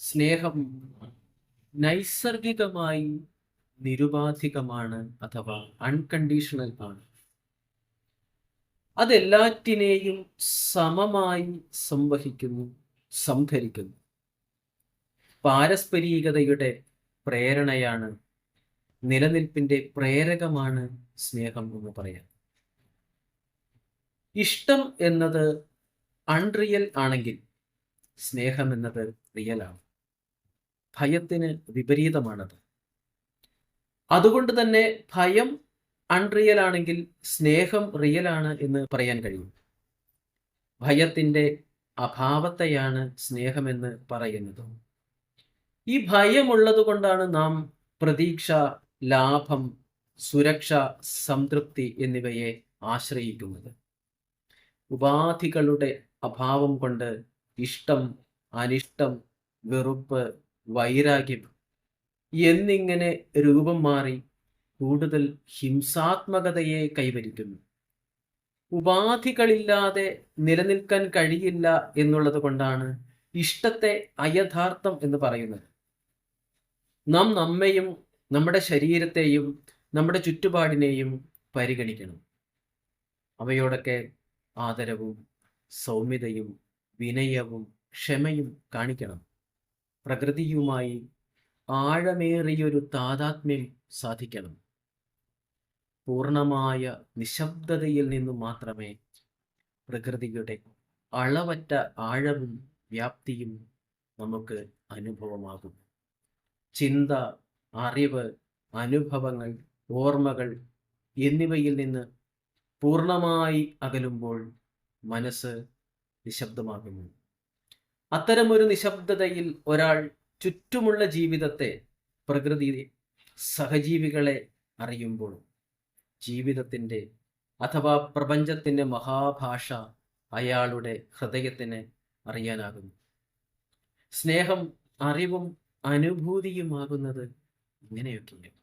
സ്നേഹം നൈസർഗികമായി നിരുപാധികമാണ് അഥവാ അൺകണ്ടീഷണൽ ആണ്. അതെല്ലാറ്റിനെയും സമമായി സംവഹിക്കുന്നു സംഭരിക്കുന്നു. പാരസ്പരികതയുടെ പ്രേരണയാണ് നിലനിൽപ്പിന്റെ പ്രേരകമാണ് സ്നേഹം എന്ന് പറയാം. ഇഷ്ടം എന്നത് അൺറിയൽ ആണെങ്കിൽ സ്നേഹം എന്നത് റിയലാണ് ഭയത്തിന് വിപരീതമാണത്. അതുകൊണ്ട് തന്നെ ഭയം അൺറിയൽ ആണെങ്കിൽ സ്നേഹം റിയൽ ആണ് എന്ന് പറയാൻ കഴിയും. ഭയത്തിന്റെ അഭാവത്തെയാണ് സ്നേഹമെന്ന് പറയുന്നത്. ഈ ഭയമുള്ളത് കൊണ്ടാണ് നാം പ്രതീക്ഷ ലാഭം സുരക്ഷ സംതൃപ്തി എന്നിവയെ ആശ്രയിക്കുന്നത്. ഉപാധികളുടെ അഭാവം കൊണ്ട് ഇഷ്ടം അനിഷ്ടം വെറുപ്പ് വൈരാഗ്യം എന്നിങ്ങനെ രൂപം മാറി കൂടുതൽ ഹിംസാത്മകതയെ കൈവരിക്കുന്നു. ഉപാധികളില്ലാതെ നിലനിൽക്കാൻ കഴിയില്ല എന്നുള്ളത് കൊണ്ടാണ് ഇഷ്ടത്തെ അയഥാർത്ഥം എന്ന് പറയുന്നത്. നാം നമ്മയും നമ്മുടെ ശരീരത്തെയും നമ്മുടെ ചുറ്റുപാടിനെയും പരിഗണിക്കണം. അവയോടൊക്കെ ആദരവും സൗമ്യതയും വിനയവും ക്ഷമയും കാണിക്കണം. പ്രകൃതിയുമായി ആഴമേറിയൊരു താതാത്മ്യം സാധിക്കണം. പൂർണമായ നിശബ്ദതയിൽ നിന്നും മാത്രമേ പ്രകൃതിയുടെ അളവറ്റ ആഴവും വ്യാപ്തിയും നമുക്ക് അനുഭവമാകും. ചിന്ത അറിവ് അനുഭവങ്ങൾ ഓർമ്മകൾ എന്നിവയിൽ നിന്ന് പൂർണമായി അകലുമ്പോൾ മനസ്സ് നിശബ്ദമാകുന്നു. അത്തരമൊരു നിശബ്ദതയിൽ ഒരാൾ ചുറ്റുമുള്ള ജീവിതത്തെ പ്രകൃതി സഹജീവികളെ അറിയുമ്പോൾ ജീവിതത്തിന്റെ അഥവാ പ്രപഞ്ചത്തിന്റെ മഹാഭാഷ അയാളുടെ ഹൃദയത്തിന് അറിയാനാകുന്നു. സ്നേഹം അറിവും അനുഭൂതിയുമാകുന്നത് ഇങ്ങനെയൊക്കെയാണ്.